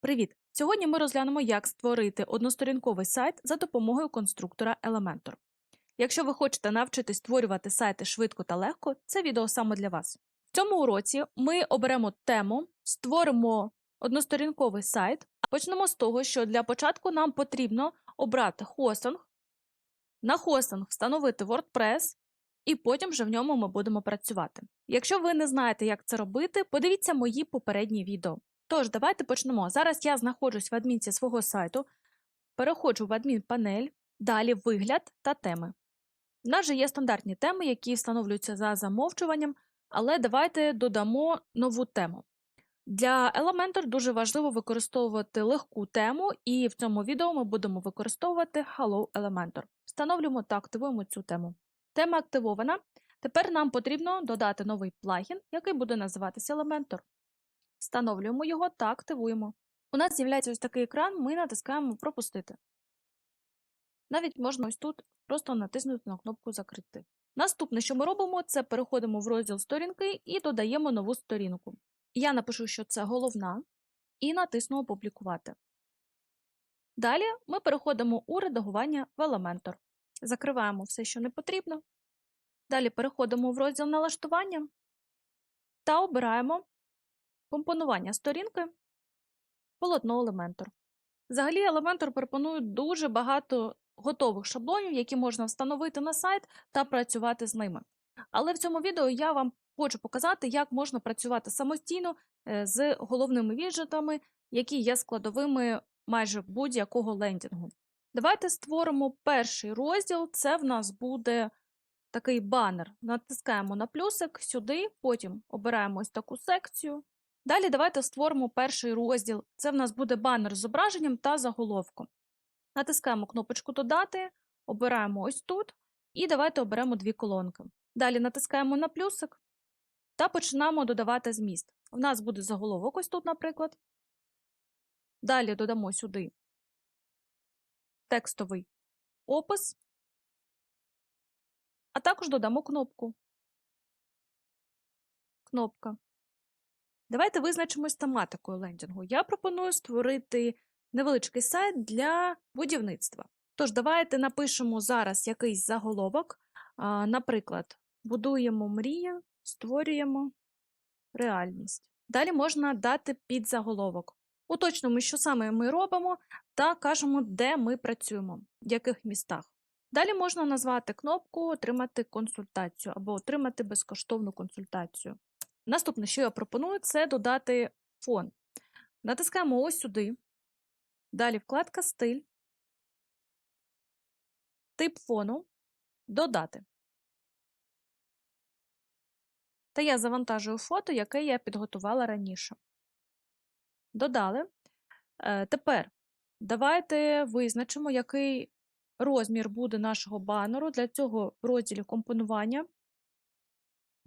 Привіт! Сьогодні ми розглянемо, як створити односторінковий сайт за допомогою конструктора Elementor. Якщо ви хочете навчитись створювати сайти швидко та легко, це відео саме для вас. В цьому уроці ми оберемо тему, створимо односторінковий сайт. Почнемо з того, що для початку нам потрібно обрати хостинг, на хостинг встановити WordPress, і потім вже в ньому ми будемо працювати. Якщо ви не знаєте, як це робити, подивіться мої попередні відео. Тож, давайте почнемо. Зараз я знаходжусь в адмінці свого сайту, переходжу в адмінпанель, далі вигляд та теми. У нас же є стандартні теми, які встановлюються за замовчуванням, але давайте додамо нову тему. Для Elementor дуже важливо використовувати легку тему, і в цьому відео ми будемо використовувати Hello Elementor. Встановлюємо та активуємо цю тему. Тема активована. Тепер нам потрібно додати новий плагін, який буде називатися Elementor. Встановлюємо його та активуємо. У нас з'являється ось такий екран, ми натискаємо Пропустити. Навіть можна ось тут просто натиснути на кнопку Закрити. Наступне, що ми робимо, це переходимо в розділ сторінки і додаємо нову сторінку. Я напишу, що це головна, і натисну Опублікувати. Далі ми переходимо у редагування в Elementor. Закриваємо все, що не потрібно. Далі переходимо в розділ налаштування та обираємо компонування сторінки, полотно Elementor. Взагалі, Elementor пропонує дуже багато готових шаблонів, які можна встановити на сайт та працювати з ними. Але в цьому відео я вам хочу показати, як можна працювати самостійно е, з головними віджитами, які є складовими майже будь-якого лендінгу. Давайте створимо перший розділ. Це в нас буде такий банер. Натискаємо на плюсик сюди, потім обираємо ось таку секцію. Далі давайте створимо перший розділ. Це в нас буде банер з зображенням та заголовком. Натискаємо кнопочку Додати, обираємо ось тут, і давайте оберемо дві колонки. Далі натискаємо на плюсик та починаємо додавати зміст. У нас буде заголовок ось тут, наприклад. Далі додамо сюди текстовий опис, а також додамо кнопку. Кнопка. Давайте визначимось тематикою лендінгу. Я пропоную створити невеличкий сайт для будівництва. Тож, давайте напишемо зараз якийсь заголовок. Наприклад, будуємо мрію, створюємо реальність. Далі можна дати підзаголовок. Уточнимо, що саме ми робимо, та кажемо, де ми працюємо, в яких містах. Далі можна назвати кнопку Отримати консультацію або отримати безкоштовну консультацію. Наступне, що я пропоную, це додати фон. Натискаємо ось сюди. Далі вкладка Стиль, тип фону, Додати. Та я завантажую фото, яке я підготувала раніше. Додали. Е, Тепер давайте визначимо, який розмір буде нашого банеру. Для цього в розділі компонування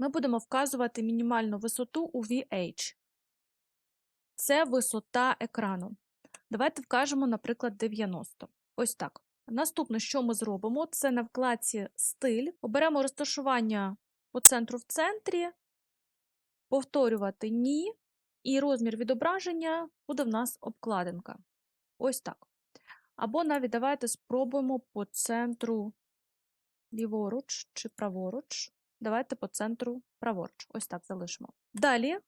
ми будемо вказувати мінімальну висоту у VH. Це висота екрану. Давайте вкажемо, наприклад, 90. Ось так. Наступне, що ми зробимо, це на вкладці Стиль. Оберемо розташування по центру в центрі, повторювати Ні, і розмір відображення буде в нас обкладинка. Ось так. Або навіть давайте спробуємо по центру ліворуч чи праворуч. Давайте по центру праворуч. Ось так залишимо. Далі е,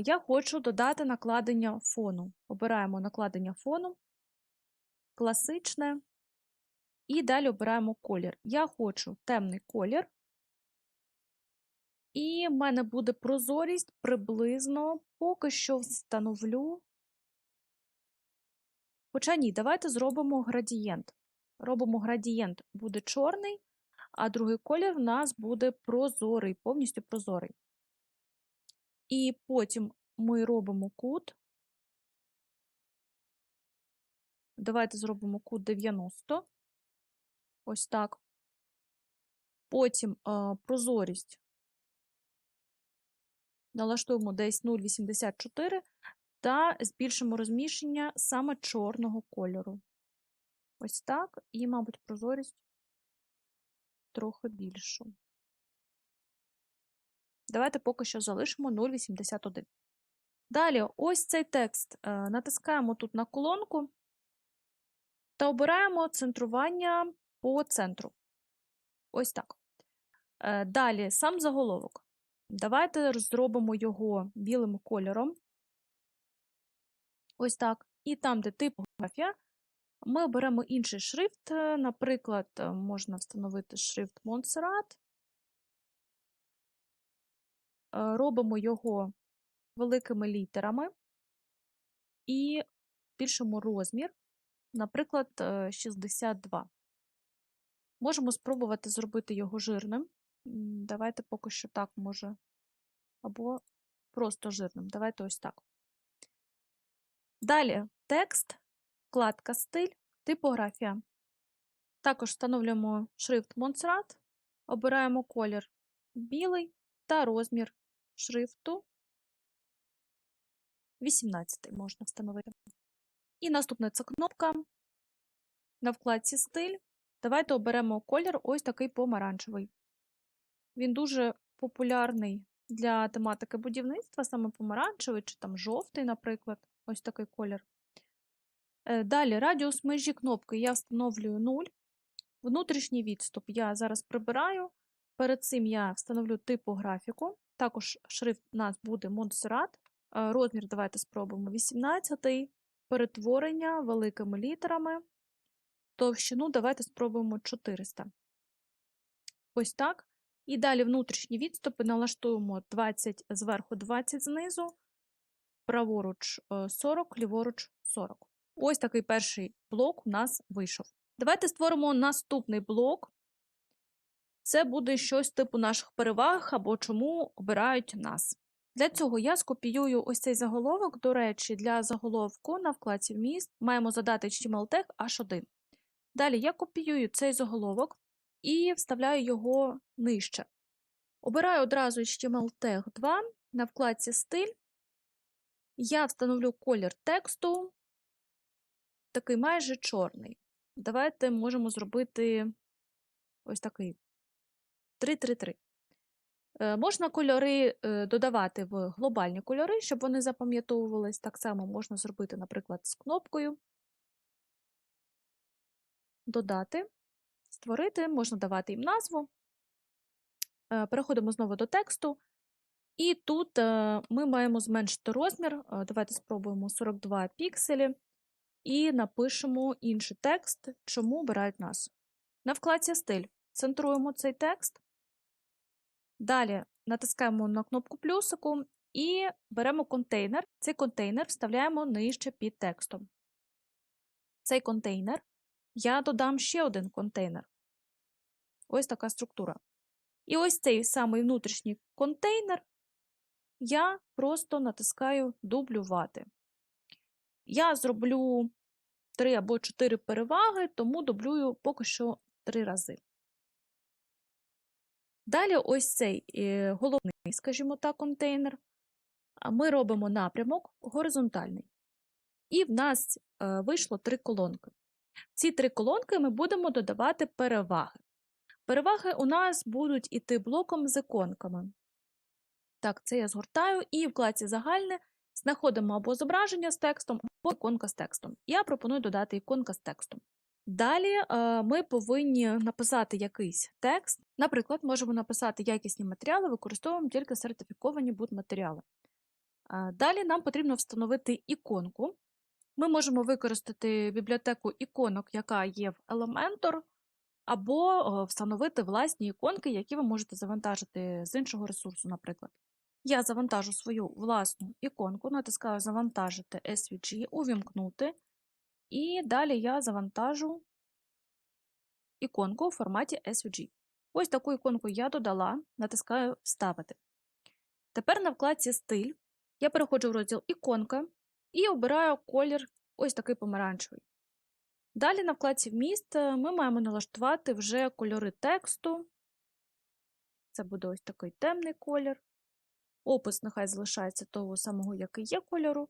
я хочу додати накладення фону. Обираємо накладення фону, класичне, і далі обираємо колір. Я хочу темний колір, і в мене буде прозорість приблизно, поки що встановлю. Хоча ні, давайте зробимо градієнт. Робимо градієнт буде чорний, а другий колір в нас буде прозорий, повністю прозорий. І потім ми робимо кут. Давайте зробимо кут 90. Ось так. Потім а, прозорість налаштуємо десь 0,84 та збільшимо розміщення саме чорного кольору. Ось так, і, мабуть, прозорість трохи більшу. Давайте поки що залишимо 0,81. Далі, ось цей текст. е, Натискаємо тут на колонку та обираємо центрування по центру. Ось так. Е, Далі сам заголовок. Давайте зробимо його білим кольором. Ось так. І там, де типографія, ми оберемо інший шрифт. Е, Наприклад, е, можна встановити шрифт Montserrat. Е, Робимо його великими літерами і більшому розмір, наприклад, е, 62. Можемо спробувати зробити його жирним. Давайте поки що так може. Або просто жирним. Давайте ось так. Далі текст, вкладка стиль, типографія. Також встановлюємо шрифт Montserrat, обираємо колір білий та розмір шрифту 18 можна встановити. І наступна це кнопка на вкладці стиль. Давайте оберемо колір ось такий помаранчевий. Він дуже популярний для тематики будівництва, саме помаранчевий чи там жовтий, наприклад, ось такий колір. Е, Далі радіус межі кнопки я встановлюю 0. Внутрішній відступ я зараз прибираю. Перед цим я встановлю типографіку. Також шрифт у нас буде Montserrat. Е, Розмір давайте спробуємо 18. Перетворення великими літерами. Товщину давайте спробуємо 400. Ось так. І далі внутрішні відступи налаштуємо 20 зверху, 20 знизу, праворуч е, 40, ліворуч 40. Ось такий перший блок у нас вийшов. Давайте створимо наступний блок. Це буде щось типу наших переваг або чому обирають нас. Для цього я скопіюю ось цей заголовок. До речі, для заголовку на вкладці вміст маємо задати HTML тег H1. Далі я копіюю цей заголовок і вставляю його нижче. Обираю одразу HTML тег 2 на вкладці стиль. Я встановлю колір тексту, такий майже чорний. Давайте можемо зробити ось такий 333. Е, Можна кольори е, додавати в глобальні кольори, щоб вони запам'ятовувались. Так само можна зробити, наприклад, з кнопкою. Додати, створити, можна давати їм назву. Е, Переходимо знову до тексту. І тут ми маємо зменшити розмір. Давайте спробуємо 42 пікселі. І напишемо інший текст, чому обирають нас. На вкладці стиль центруємо цей текст. Далі натискаємо на кнопку плюсику і беремо контейнер. Цей контейнер вставляємо нижче під текстом. Цей контейнер я додам ще один контейнер. Ось така структура. І ось цей самий внутрішній контейнер я просто натискаю дублювати. Я зроблю 3 або 4 переваги, тому дублюю поки що 3 рази. Далі ось цей е, головний, скажімо так, контейнер. Ми робимо напрямок горизонтальний. І в нас е, вийшло три колонки. Ці три колонки ми будемо додавати переваги. Переваги у нас будуть іти блоком з іконками. Так, це я згортаю, і в вкладці загальне знаходимо або зображення з текстом, або іконка з текстом. Я пропоную додати іконка з текстом. Далі е, ми повинні написати якийсь текст. Наприклад, можемо написати якісні матеріали, використовуємо тільки сертифіковані будматеріали. Е, Далі нам потрібно встановити іконку. Ми можемо використати бібліотеку іконок, яка є в Elementor, або встановити власні іконки, які ви можете завантажити з іншого ресурсу, наприклад. Я завантажу свою власну іконку, натискаю Завантажити SVG, увімкнути. І далі я завантажу іконку у форматі SVG. Ось таку іконку я додала, натискаю Вставити. Тепер на вкладці Стиль я переходжу в розділ Іконка і обираю колір ось такий помаранчевий. Далі на вкладці Вміст ми маємо налаштувати вже кольори тексту. Це буде ось такий темний колір. Опис нехай залишається того самого, який є кольору.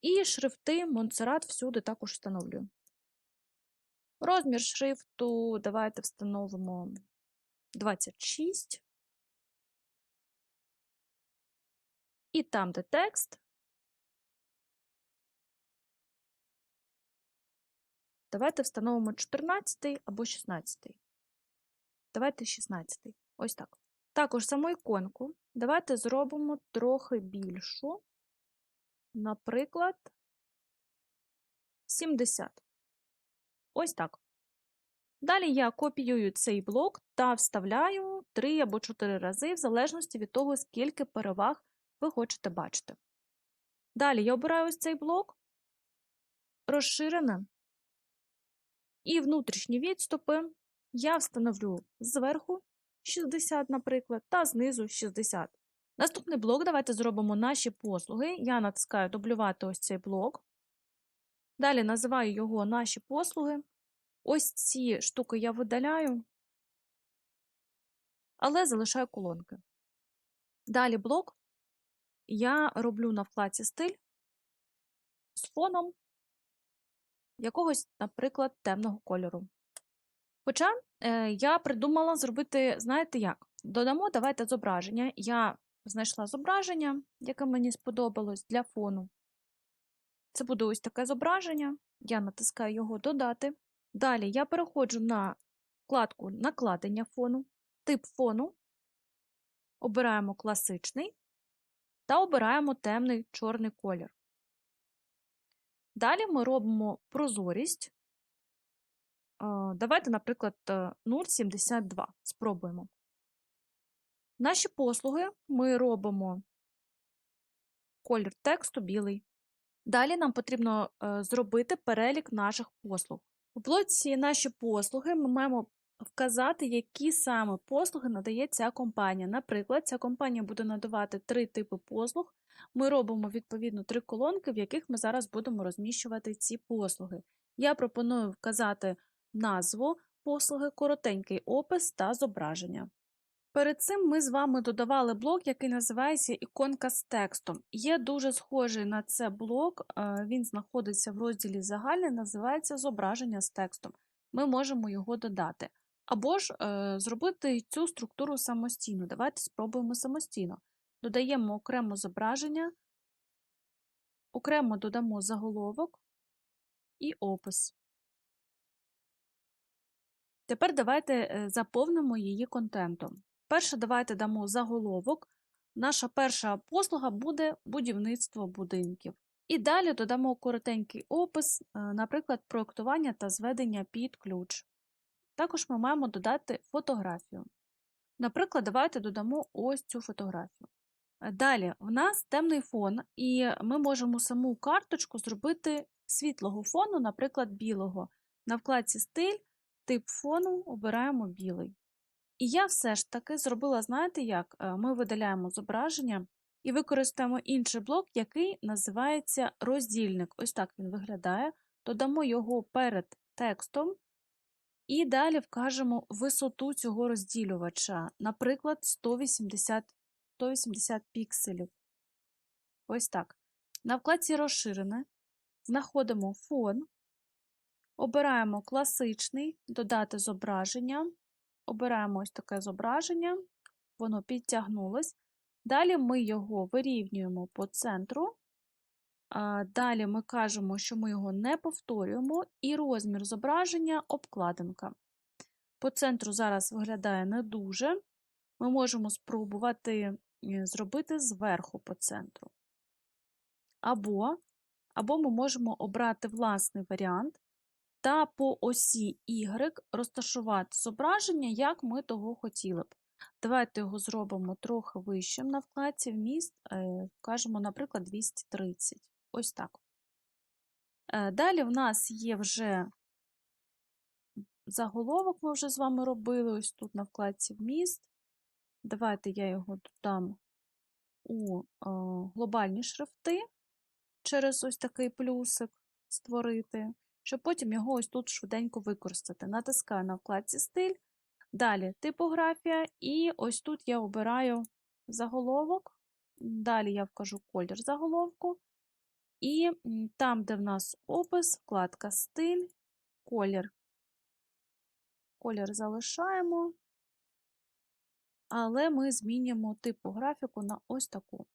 І шрифти Монсерат всюди також встановлюю. Розмір шрифту давайте встановимо 26. І там, де текст. Давайте встановимо 14 або 16. Давайте 16. Ось так. Також саму іконку давайте зробимо трохи більшу, наприклад, 70. Ось так. Далі я копіюю цей блок та вставляю 3 або 4 рази, в залежності від того, скільки переваг ви хочете бачити. Далі я обираю ось цей блок, розширене, і внутрішні відступи я встановлю зверху 60, наприклад, та знизу 60. Наступний блок давайте зробимо наші послуги. Я натискаю дублювати ось цей блок. Далі називаю його наші послуги. Ось ці штуки я видаляю, але залишаю колонки. Далі блок я роблю на вкладці стиль з фоном якогось, наприклад, темного кольору. Хоча е, я придумала зробити, знаєте як? Додамо, давайте зображення. Я знайшла зображення, яке мені сподобалось для фону. Це буде ось таке зображення. Я натискаю його додати. Далі я переходжу на вкладку накладення фону, тип фону, обираємо класичний та обираємо темний чорний колір. Далі ми робимо прозорість. Е, Давайте, наприклад, е, 0,72. Спробуємо. Наші послуги ми робимо колір тексту білий. Далі нам потрібно е, зробити перелік наших послуг. У блоці наші послуги ми маємо вказати, які саме послуги надає ця компанія. Наприклад, ця компанія буде надавати три типи послуг. Ми робимо відповідно три колонки, в яких ми зараз будемо розміщувати ці послуги. Я пропоную вказати назву послуги, коротенький опис та зображення. Перед цим ми з вами додавали блок, який називається іконка з текстом. Є дуже схожий на це блок, е, він знаходиться в розділі загальне, називається зображення з текстом. Ми можемо його додати. Або ж е, зробити цю структуру самостійно. Давайте спробуємо самостійно. Додаємо окремо зображення, окремо додамо заголовок і опис. Тепер давайте е, заповнимо її контентом. Перше, давайте дамо заголовок. Наша перша послуга буде будівництво будинків. І далі додамо коротенький опис, е, наприклад, проєктування та зведення під ключ. Також ми маємо додати фотографію. Наприклад, давайте додамо ось цю фотографію. Е, Далі, в нас темний фон, і ми можемо саму карточку зробити світлого фону, наприклад, білого. На вкладці Стиль, тип фону обираємо білий. І я все ж таки зробила, знаєте як? Е, Ми видаляємо зображення і використаємо інший блок, який називається роздільник. Ось так він виглядає. Додамо його перед текстом. І далі вкажемо висоту цього розділювача, наприклад, 180 180 пікселів. Ось так. На вкладці розширене знаходимо фон, обираємо класичний, додати зображення, обираємо ось таке зображення, воно підтягнулось. Далі ми його вирівнюємо по центру. Далі ми кажемо, що ми його не повторюємо, і розмір зображення обкладинка. По центру зараз виглядає не дуже. Ми можемо спробувати е, зробити зверху по центру. Або, або ми можемо обрати власний варіант та по осі Y розташувати зображення, як ми того хотіли б. Давайте його зробимо трохи вищим на вкладці вміст, е, кажемо, наприклад, 230. Ось так. Е, Далі в нас є вже заголовок, ми вже з вами робили, ось тут на вкладці вміст. Давайте я його додам у е, глобальні шрифти через ось такий плюсик створити, щоб потім його ось тут швиденько використати. Натискаю на вкладці стиль, далі типографія, і ось тут я обираю заголовок, далі я вкажу колір заголовку, і там, де в нас опис, вкладка стиль, колір. Колір залишаємо, але ми змінюємо типографіку на ось таку.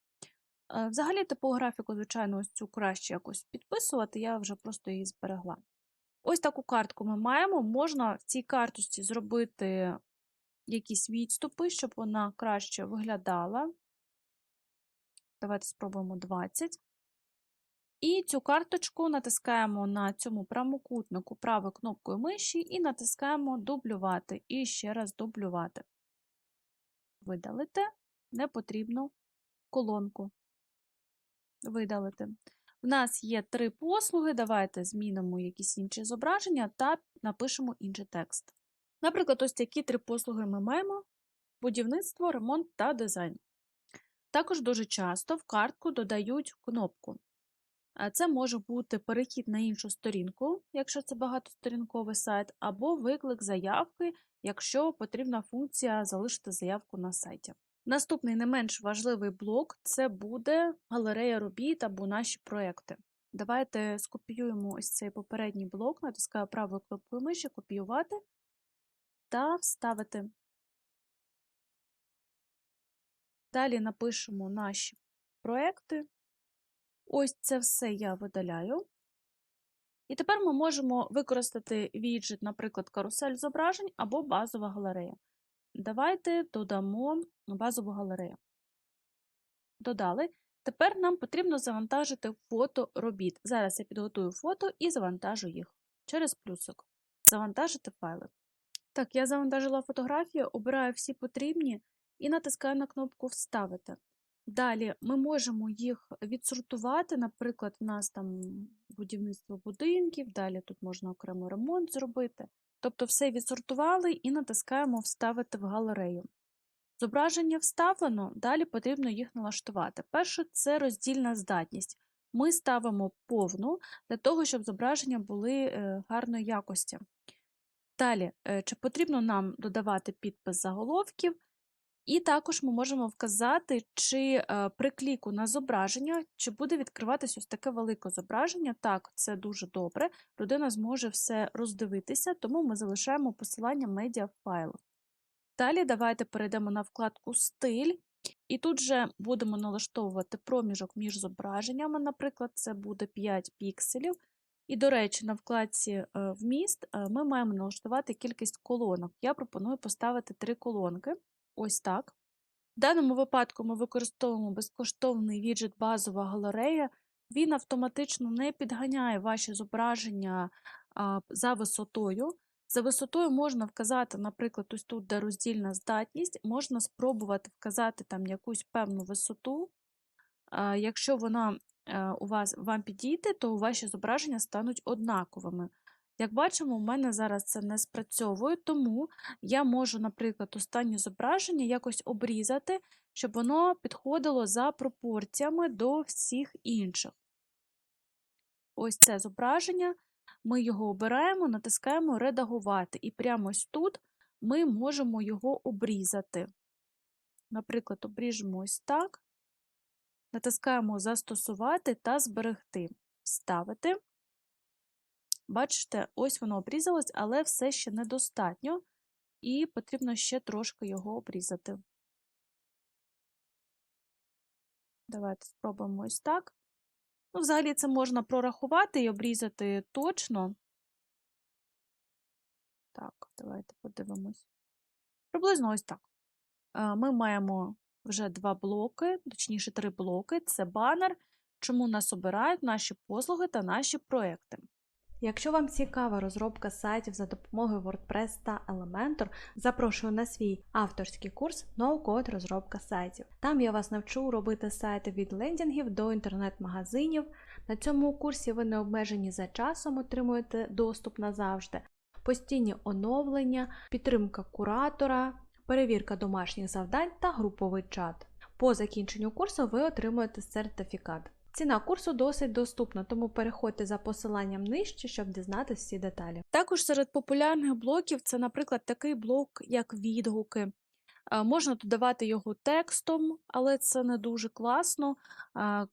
Е, Взагалі, типографіку, звичайно, ось цю краще якось підписувати, я вже просто її зберегла. Ось таку картку ми маємо. Можна в цій карточці зробити якісь відступи, щоб вона краще виглядала. Давайте спробуємо 20. І цю карточку натискаємо на цьому прямокутнику правою кнопкою миші і натискаємо дублювати. І ще раз дублювати. Видалити непотрібну колонку. Видалити. У нас є три послуги. Давайте змінимо якісь інші зображення та напишемо інший текст. Наприклад, ось такі три послуги ми маємо: будівництво, ремонт та дизайн. Також дуже часто в картку додають кнопку. Це може бути перехід на іншу сторінку, якщо це багатосторінковий сайт, або виклик заявки, якщо потрібна функція залишити заявку на сайті. Наступний не менш важливий блок це буде галерея робіт або наші проекти. Давайте скопіюємо ось цей попередній блок, натискаю правою кнопкою миші, копіювати та вставити. Далі напишемо наші проекти. Ось це все я видаляю. І тепер ми можемо використати віджит, наприклад, карусель зображень або базова галерея. Давайте додамо базову галерею. Додали. Тепер нам потрібно завантажити фото робіт. Зараз я підготую фото і завантажу їх через плюсик. Завантажити файли. Так, я завантажила фотографію, обираю всі потрібні і натискаю на кнопку Вставити. Далі ми можемо їх відсортувати, наприклад, у нас там будівництво будинків, далі тут можна окремо ремонт зробити. Тобто все відсортували і натискаємо Вставити в галерею. Зображення вставлено, далі потрібно їх налаштувати. Перше це роздільна здатність. Ми ставимо повну для того, щоб зображення були е, гарної якості. Далі, е, чи потрібно нам додавати підпис заголовків, і також ми можемо вказати, чи е, при кліку на зображення, чи буде відкриватися ось таке велике зображення. Так, це дуже добре. Людина зможе все роздивитися, тому ми залишаємо посилання медіафайл. Далі давайте перейдемо на вкладку Стиль, і тут же будемо налаштовувати проміжок між зображеннями, наприклад, це буде 5 пікселів. І, до речі, на вкладці е, Вміст е, ми маємо налаштувати кількість колонок. Я пропоную поставити 3 колонки. Ось так. В даному випадку ми використовуємо безкоштовний віджит базова галерея. Він автоматично не підганяє ваші зображення за висотою. За висотою можна вказати, наприклад, ось тут, де роздільна здатність, можна спробувати вказати там якусь певну висоту. Якщо вона у вас вам підійде, то ваші зображення стануть однаковими. Як бачимо, у мене зараз це не спрацьовує, тому я можу, наприклад, останнє зображення якось обрізати, щоб воно підходило за пропорціями до всіх інших. Ось це зображення, ми його обираємо, натискаємо Редагувати, і прямо ось тут ми можемо його обрізати. Наприклад, обріжемо ось так, натискаємо Застосувати та зберегти, Вставити. Бачите, ось воно обрізалось, але все ще недостатньо, і потрібно ще трошки його обрізати. Давайте спробуємо ось так. Ну, Взагалі це можна прорахувати і обрізати точно. Так, давайте подивимось. Приблизно ось так. Ми маємо вже два блоки, точніше, три блоки це банер, чому нас обирають наші послуги та наші проекти. Якщо вам цікава розробка сайтів за допомогою WordPress та Elementor, запрошую на свій авторський курс No-Code розробка сайтів. Там я вас навчу робити сайти від лендінгів до інтернет-магазинів. На цьому курсі ви не обмежені за часом, отримуєте доступ назавжди, постійні оновлення, підтримка куратора, перевірка домашніх завдань та груповий чат. По закінченню курсу ви отримуєте сертифікат. Ціна курсу досить доступна, тому переходьте за посиланням нижче, щоб дізнатися всі деталі. Також серед популярних блоків це, наприклад, такий блок, як відгуки. Можна додавати його текстом, але це не дуже класно.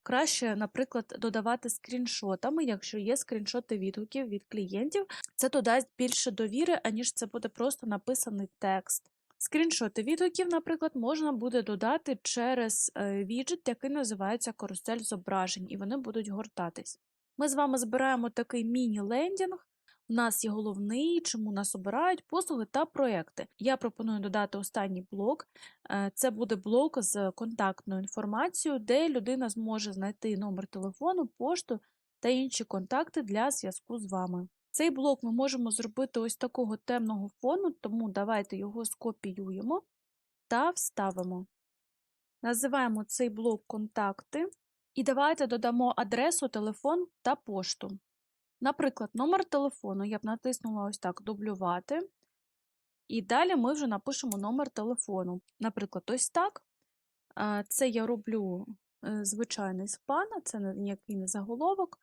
Краще, наприклад, додавати скріншотами, якщо є скріншоти відгуків від клієнтів. Це додасть більше довіри, аніж це буде просто написаний текст. Скріншоти відгуків, наприклад, можна буде додати через е, віджит, який називається карусель зображень, і вони будуть гортатись. Ми з вами збираємо такий міні-лендінг, У нас є головний, чому нас обирають, послуги та проекти. Я пропоную додати останній блок. Е, Це буде блок з контактною інформацією, де людина зможе знайти номер телефону, пошту та інші контакти для зв'язку з вами. Цей блок ми можемо зробити ось такого темного фону, тому давайте його скопіюємо та вставимо. Називаємо цей блок контакти і давайте додамо адресу, телефон та пошту. Наприклад, номер телефону я б натиснула ось так дублювати. І далі ми вже напишемо номер телефону. Наприклад, ось так. Це я роблю е, звичайний спан, це ніякий не заголовок.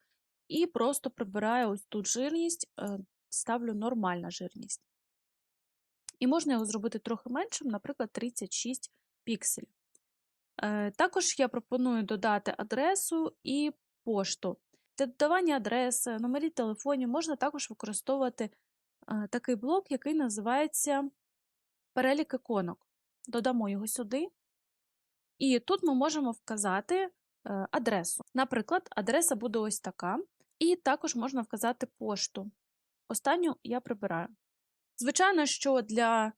І просто прибираю ось тут жирність, е, ставлю нормальна жирність. І можна його зробити трохи меншим, наприклад, 36 пікселів. Е, Також я пропоную додати адресу і пошту. Для додавання адреси, номерів телефонів можна також використовувати е, такий блок, який називається перелік іконок. Додамо його сюди. І тут ми можемо вказати е, адресу. Наприклад, адреса буде ось така, і також можна вказати пошту. Останню я прибираю. Звичайно, що для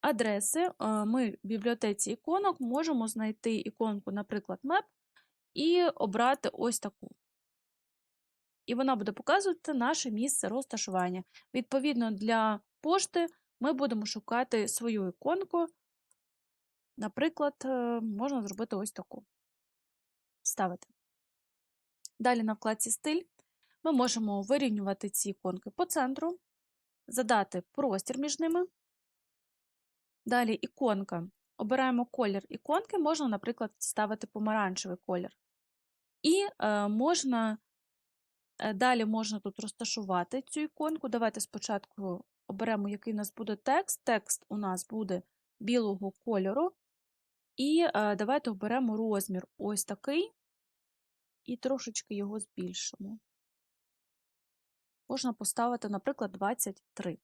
адреси е, ми в бібліотеці іконок можемо знайти іконку, наприклад, Map, і обрати ось таку. І вона буде показувати наше місце розташування. Відповідно, для пошти ми будемо шукати свою іконку. Наприклад, е, можна зробити ось таку. Ставити. Далі на вкладці Стиль ми можемо вирівнювати ці іконки по центру, задати простір між ними. Далі іконка. Обираємо колір іконки, можна, наприклад, ставити помаранчевий колір. І е, можна, е, далі можна тут розташувати цю іконку. Давайте спочатку оберемо, який у нас буде текст. Текст у нас буде білого кольору. І е, давайте оберемо розмір ось такий, і трошечки його збільшимо. Можна поставити, наприклад, 23.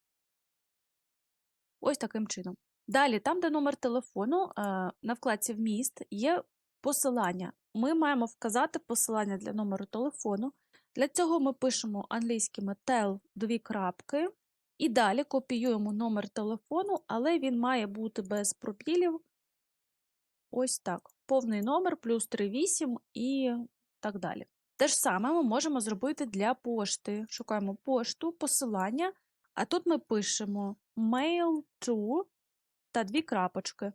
Ось таким чином. Далі, там, де номер телефону, е, на вкладці Вміст є посилання. Ми маємо вказати посилання для номеру телефону. Для цього ми пишемо англійськими tel дві крапки. І далі копіюємо номер телефону, але він має бути без пробілів. Ось так. Повний номер плюс 38 і так далі. Те ж саме ми можемо зробити для пошти. Шукаємо пошту, посилання, а тут ми пишемо mail to та дві крапочки.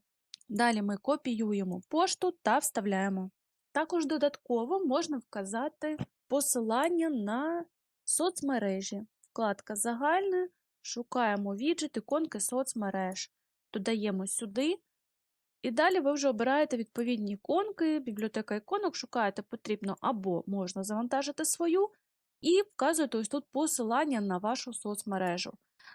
Далі ми копіюємо пошту та вставляємо. Також додатково можна вказати посилання на соцмережі. Вкладка Загальне, шукаємо віджит іконки соцмереж, додаємо сюди. І далі ви вже обираєте відповідні іконки, бібліотека іконок, шукаєте потрібно або можна завантажити свою, і вказуєте ось тут посилання на вашу соцмережу.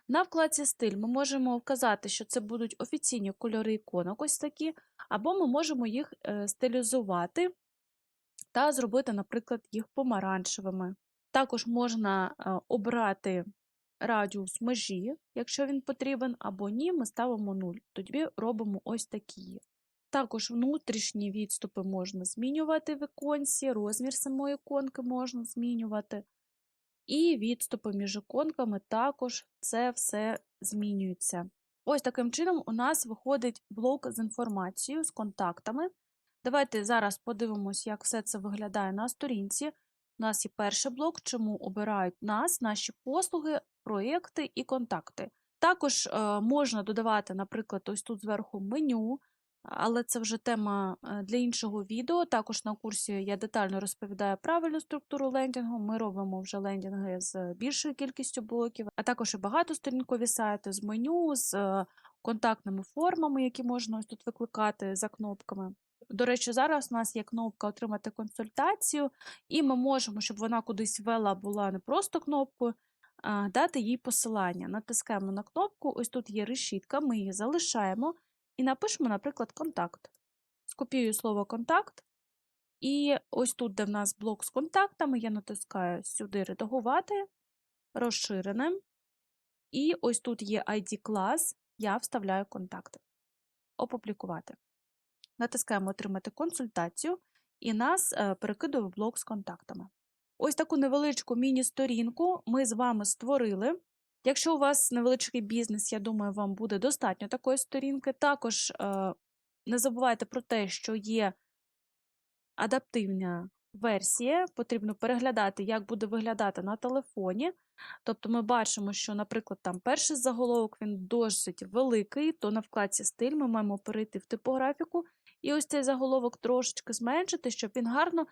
На вкладці Стиль ми можемо вказати, що це будуть офіційні кольори іконок, ось такі, або ми можемо їх е, стилізувати та зробити, наприклад, їх помаранчевими. Також можна е, обрати радіус межі, якщо він потрібен, або ні, ми ставимо 0. Тоді робимо ось такі. Також внутрішні відступи можна змінювати в іконці, розмір самої іконки можна змінювати. І відступи між іконками також це все змінюється. Ось таким чином у нас виходить блок з інформацією, з контактами. Давайте зараз подивимось, як все це виглядає на сторінці. У нас є перший блок, чому обирають нас, наші послуги, проєкти і контакти. Також е, можна додавати, наприклад, ось тут зверху меню, але це вже тема е, для іншого відео. Також на курсі я детально розповідаю правильну структуру лендінгу. Ми робимо вже лендінги з більшою кількістю блоків, а також і багатосторінкові сайти з меню, з е, контактними формами, які можна ось тут викликати за кнопками. До речі, зараз у нас є кнопка Отримати консультацію, і ми можемо, щоб вона кудись вела, була не просто кнопкою, а дати їй посилання. Натискаємо на кнопку, ось тут є решітка, ми її залишаємо і напишемо, наприклад, контакт. Скопіюю слово контакт, і ось тут, де в нас блок з контактами, я натискаю сюди редагувати, розширеним. І ось тут є ID-клас, я вставляю контакти. Опублікувати. Натискаємо Отримати консультацію, і нас е, перекидує в блок з контактами. Ось таку невеличку міні-сторінку ми з вами створили. Якщо у вас невеличкий бізнес, я думаю, вам буде достатньо такої сторінки. Також е, не забувайте про те, що є адаптивна версія, потрібно переглядати, як буде виглядати на телефоні. Тобто ми бачимо, що, наприклад, там перший заголовок він досить великий, то на вкладці стиль ми маємо перейти в типографіку і ось цей заголовок трошечки зменшити, щоб він гарно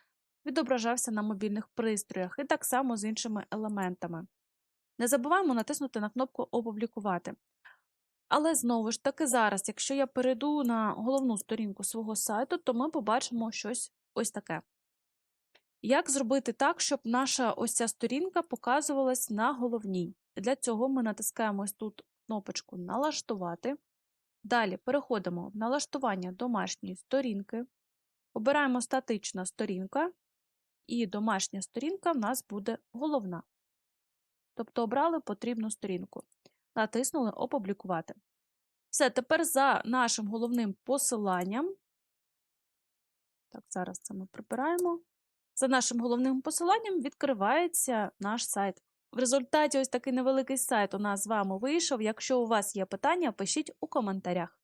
відображався на мобільних пристроях, і так само з іншими елементами. Не забуваємо натиснути на кнопку Опублікувати. Але знову ж таки, зараз, якщо я перейду на головну сторінку свого сайту, то ми побачимо щось ось таке. Як зробити так, щоб наша ось ця сторінка показувалась на головній? Для цього ми натискаємо ось тут кнопочку Налаштувати. Далі переходимо в налаштування домашньої сторінки, обираємо статична сторінка, і домашня сторінка в нас буде головна. Тобто обрали потрібну сторінку. Натиснули Опублікувати. Все, тепер за нашим головним посиланням. Так, зараз це ми прибираємо. За нашим головним посиланням відкривається наш сайт. В результаті ось такий невеликий сайт у нас з вами вийшов. Якщо у вас є питання, пишіть у коментарях.